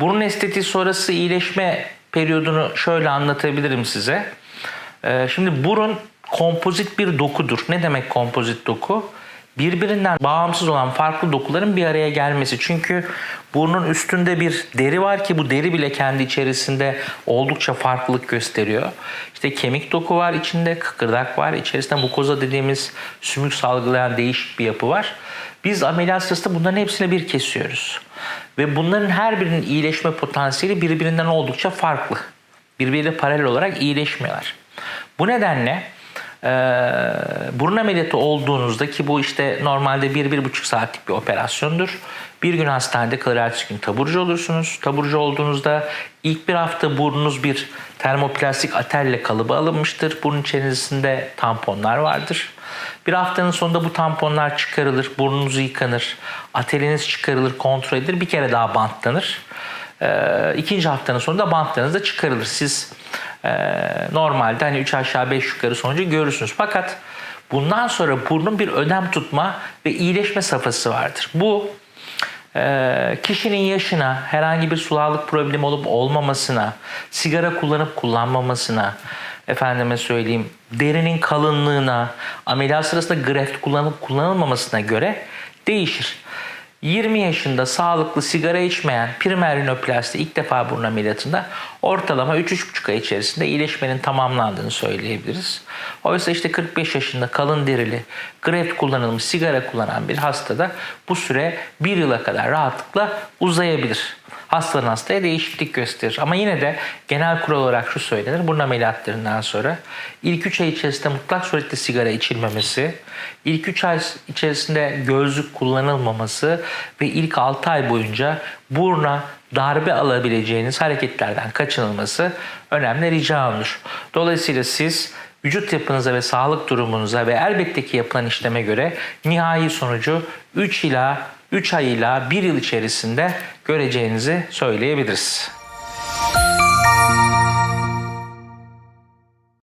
Burun estetiği sonrası iyileşme periyodunu şöyle anlatabilirim size. Ee, Şimdi burun kompozit bir dokudur. Ne demek kompozit doku? Birbirinden bağımsız olan farklı dokuların bir araya gelmesi. Çünkü burnun üstünde bir deri var ki bu deri bile kendi içerisinde oldukça farklılık gösteriyor. İşte kemik doku var içinde, kıkırdak var. İçerisinde mukoza dediğimiz sümük salgılayan değişik bir yapı var. Biz ameliyat sırasında bunların hepsini bir kesiyoruz. Ve bunların her birinin iyileşme potansiyeli birbirinden oldukça farklı. Birbiriyle paralel olarak iyileşmiyorlar. Bu nedenle e, burun ameliyatı olduğunuzda ki bu işte normalde 1-1,5 saatlik bir operasyondur. Bir gün hastanede kalır, ertesi gün taburcu olursunuz. Taburcu olduğunuzda ilk bir hafta burnunuz bir termoplastik atelle kalıba alınmıştır. Burun içerisinde tamponlar vardır. Bir haftanın sonunda bu tamponlar çıkarılır, burnunuz yıkanır, ateliniz çıkarılır, kontrol edilir, bir kere daha bantlanır. Ee, ikinci haftanın sonunda bantlarınız da çıkarılır. Siz e, normalde hani 3 aşağı 5 yukarı sonucu görürsünüz. Fakat bundan sonra burnun bir ödem tutma ve iyileşme safhası vardır. Bu e, kişinin yaşına, herhangi bir sulağlık problemi olup olmamasına, sigara kullanıp kullanmamasına, efendime söyleyeyim derinin kalınlığına, ameliyat sırasında greft kullanıp kullanılmamasına göre değişir. 20 yaşında sağlıklı sigara içmeyen primer rinoplasti ilk defa burun ameliyatında ortalama 3-3,5 ay içerisinde iyileşmenin tamamlandığını söyleyebiliriz. Oysa işte 45 yaşında kalın derili, greft kullanılmış sigara kullanan bir hastada bu süre 1 yıla kadar rahatlıkla uzayabilir. Hastadan hastaya değişiklik gösterir. Ama yine de genel kural olarak şu söylenir. Burun ameliyatlarından sonra ilk 3 ay içerisinde mutlak surette sigara içilmemesi, ilk 3 ay içerisinde gözlük kullanılmaması ve ilk 6 ay boyunca buruna darbe alabileceğiniz hareketlerden kaçınılması önemli rica olunur. Dolayısıyla siz vücut yapınıza ve sağlık durumunuza ve elbette ki yapılan işleme göre nihai sonucu 3 ila 3 ay ila 1 yıl içerisinde göreceğinizi söyleyebiliriz. Müzik